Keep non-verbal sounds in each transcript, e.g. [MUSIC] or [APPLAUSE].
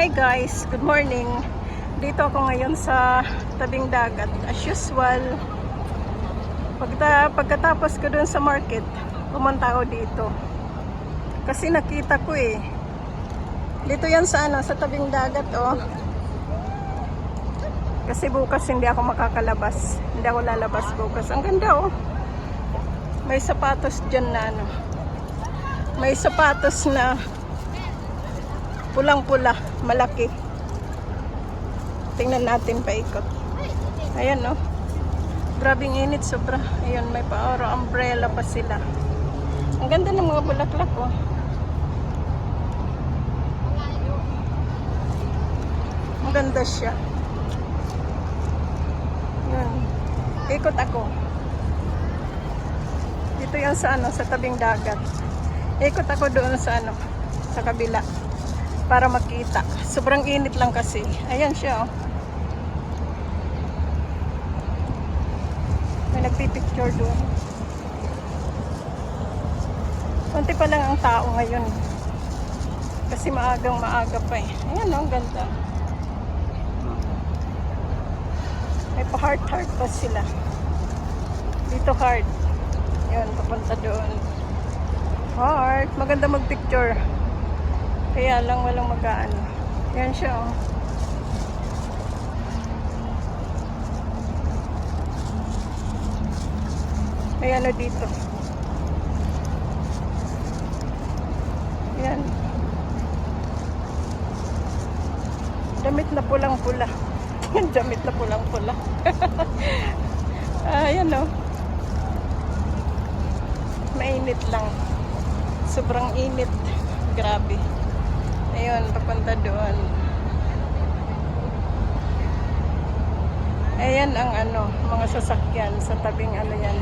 Hi guys, good morning. Dito ako ngayon sa tabing dagat. As usual, pagta, pagkatapos ko dun sa market, pumunta ako dito. Kasi nakita ko eh. Dito yan sa ano, sa tabing dagat oh. Kasi bukas hindi ako makakalabas. Hindi ako lalabas bukas. Ang ganda oh. May sapatos dyan na ano. May sapatos na pulang-pula, malaki. Tingnan natin paikot. Ayan no. Grabing init sobra. Ayun, may paoro umbrella pa sila. Ang ganda ng mga bulaklak oh. Ang ganda siya. Yun. Ikot ako. Dito yan sa ano, sa tabing dagat. Ikot ako doon sa ano, sa kabila. Para makita. Sobrang init lang kasi. Ayan siya oh. May nagpipicture doon. Konti pa lang ang tao ngayon. Kasi maagang maaga pa eh. Ayan oh, ang ganda. May pa-heart-heart pa sila. Dito heart. Yun, papunta doon. Heart. Maganda mag-picture. Kaya lang walang mag-ano. Yan siya oh. May ano dito. Yan. Damit na pulang-pula. [LAUGHS] Damit na pulang-pula. Ayan [LAUGHS] oh. Mainit lang. Sobrang init. Grabe. Ayun, papunta doon. Ayan ang ano, mga sasakyan sa tabing ano yan.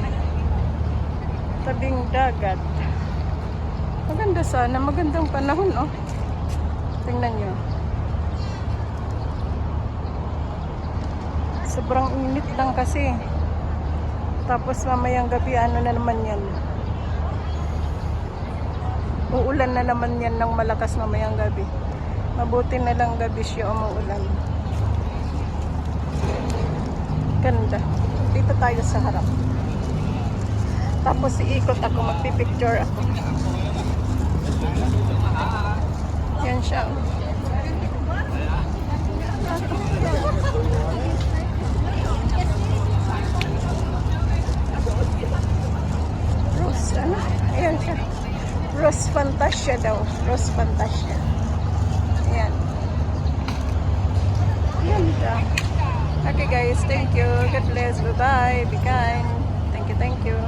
Tabing dagat. Maganda sana, magandang panahon oh. Tingnan nyo. Sobrang init lang kasi. Tapos mamayang gabi ano na naman yan. Uulan na naman yan ng malakas mamayang gabi. Mabuti na lang gabi siya umuulan. Ganda. Dito tayo sa harap. Tapos iikot ako, magpipicture ako. Yan siya. Rose Fantasia daw. Rose. Ayan. Ganda. Okay guys, thank you. God bless. Bye-bye. Be kind. Thank you, thank you.